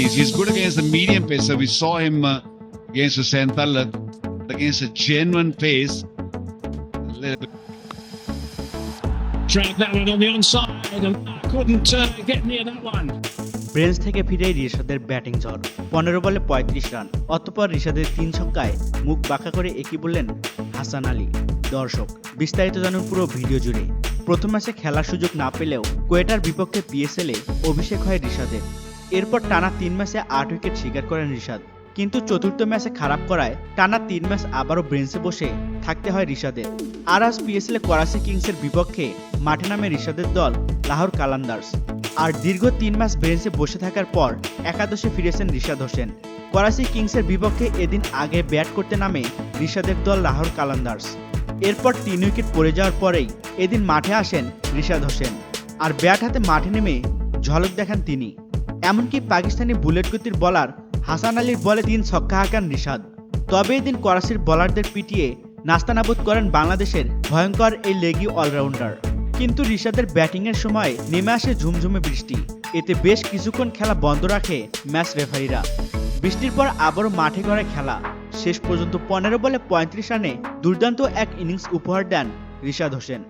He's, he's good against the medium pace. So we saw him uh, against Hussein Tallat, against a genuine pace. Dragged that one on the onside and couldn't uh, get near that one. Branch থেকে ফিরে রিশাদের batting ঝড় পনেরো বলে পঁয়ত্রিশ run অতপর রিশাদের তিন ছক্কায় মুখ বাঁকা করে একই বললেন হাসান আলী দর্শক বিস্তারিত জানুন পুরো ভিডিও জুড়ে প্রথম ম্যাচে খেলার সুযোগ না পেলেও কোয়েটার বিপক্ষে পিএসএলে অভিষেক হয় রিশাদের এরপর টানা তিন ম্যাচে আট উইকেট শিকার করেন রিশাদ। কিন্তু চতুর্থ ম্যাচে খারাপ করায় টানা তিন ম্যাচ আবারও ব্রেঞ্চে বসে থাকতে হয় রিশাদের। আর আজ পিএসএলে করাচি কিংসের বিপক্ষে মাঠে নামে রিশাদের দল, লাহোর কালান্দার্স। আর দীর্ঘ তিন মাস বেঞ্চে বসে থাকার পর একাদশে ফিরেছেন রিশাদ হোসেন। করাচি কিংসের বিপক্ষে এদিন আগে ব্যাট করতে নামে রিশাদের দল, লাহোর কালান্দার্স। এরপর তিন উইকেট পড়ে যাওয়ার পরেই এদিন মাঠে আসেন রিশাদ হোসেন। আর ব্যাট হাতে মাঠে নেমে ঝলক দেখান তিনি। এমনকি পাকিস্তানি বুলেট গতির বলার হাসান আলীর বলে তিন ছক্কা হাঁকান রিশাদ তবে এদিন করাচির বলারদের পিটিয়ে নাস্তানাবুদ করেন বাংলাদেশের ভয়ঙ্কর এই লেগি অলরাউন্ডার। কিন্তু রিশাদের ব্যাটিংয়ের সময় নেমে আসে ঝুমঝুমে বৃষ্টি। এতে বেশ কিছুক্ষণ খেলা বন্ধ রাখে ম্যাচ রেফারিরা। বৃষ্টির পর আবারও মাঠে গড়ে খেলা। শেষ পর্যন্ত পনেরো বলে পঁয়ত্রিশ রানে দুর্দান্ত এক ইনিংস উপহার দেন রিশাদ হোসেন।